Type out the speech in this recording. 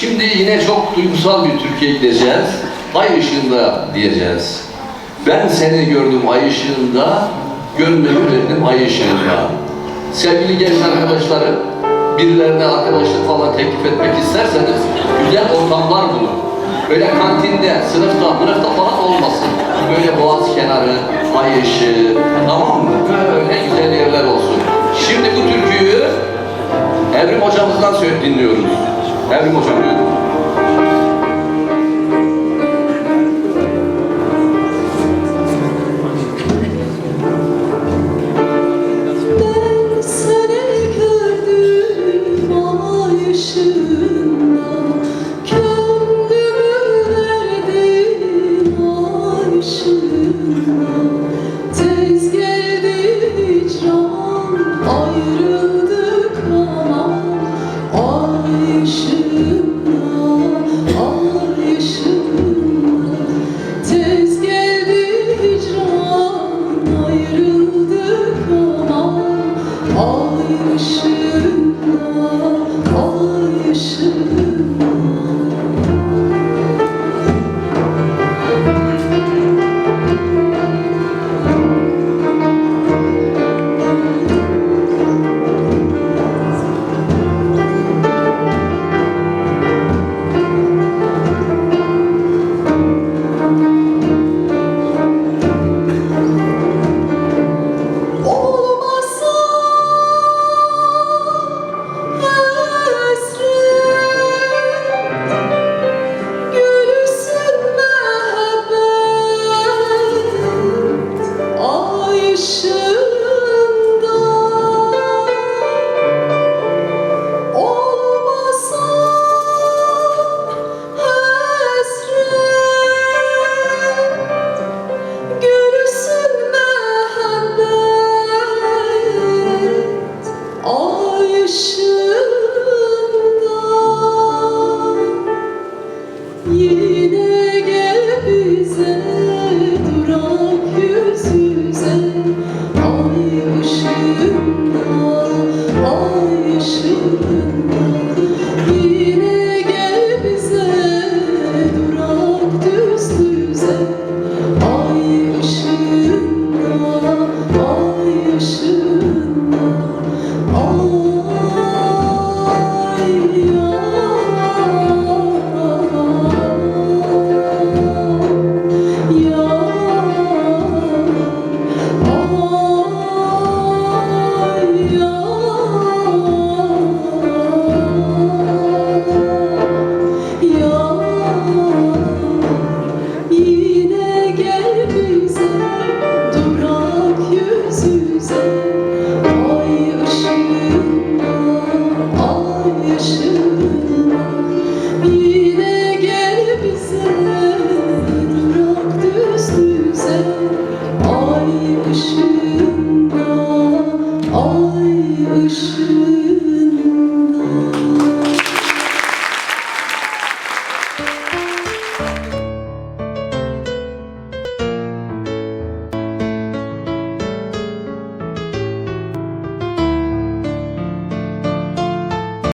Şimdi yine çok duygusal bir Türkiye gideceğiz. Ay ışığında diyeceğiz. Ben seni gördüm ay ışığında, gönlümü verdim ay ışığında. Sevgili genç arkadaşlarım, birilerine arkadaşlık falan teklif etmek isterseniz güzel ortamlar bulun. Böyle kantinde, sınıfta, sınıfta falan olmasın. Böyle boğaz kenarı, ay ışığı, tamam mı? Böyle güzel yerler olsun. Şimdi bu türküyü Evrim hocamızdan söyle dinliyoruz. 还要苹果传。Ağlayışın you